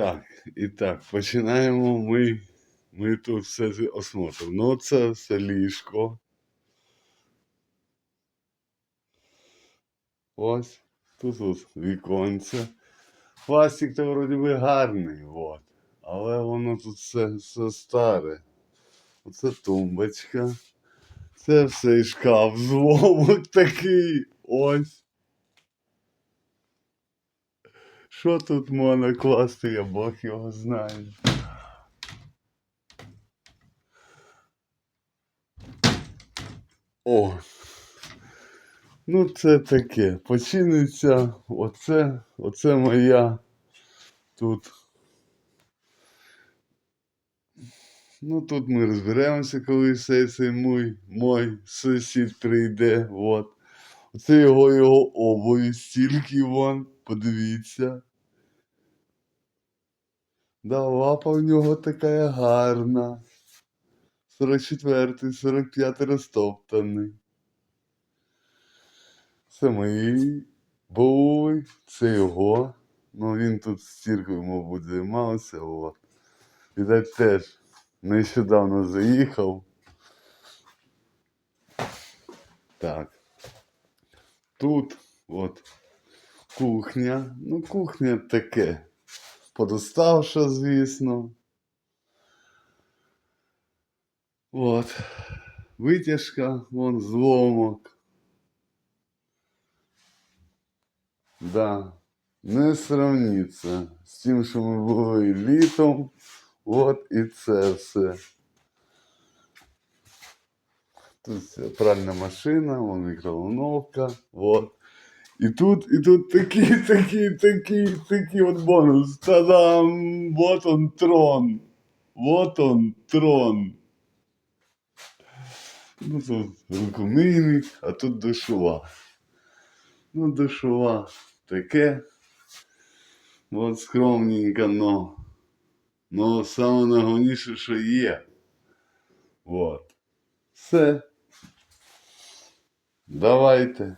Так, і так, починаємо ми. Ми тут все осмотримо. Ну, це все ліжко. Ось, тут тут віконце. Пластик то вроді би гарний, от. Але воно тут все, все старе. Оце тумбочка. Це все і шкаф зломок такий. Ось. Що тут можна класти, я Бог його знає. О. Ну, це таке. Починиться. Оце, оце моя тут. Ну, тут ми розберемося, коли все цей мой, мой сусід прийде. От. Оце його його обуві, стільки вон, подивіться. Да, лапа в нього така гарна. 44-й, 45 розтоптаний. Це мої були, це його. Ну він тут стіркою, мабуть, займався. От. Відать теж нещодавно заїхав. Так. Тут от кухня. Ну, кухня таке. Подоставша, звісно. От. Витяжка, вон зломок. Да. Не сравниться з тим, що ми були літом. От і це все. Тут вся пральна машина, вон мікроволновка, от. І тут, і тут такий, такий, такий, такий от бонус. Та-дам! Вот он трон. Вот он трон. Ну тут рукомийник, а тут душова. Ну, душова таке. От скромненько, но. Но саме найголовніше, що є. Вот. Все. Давайте.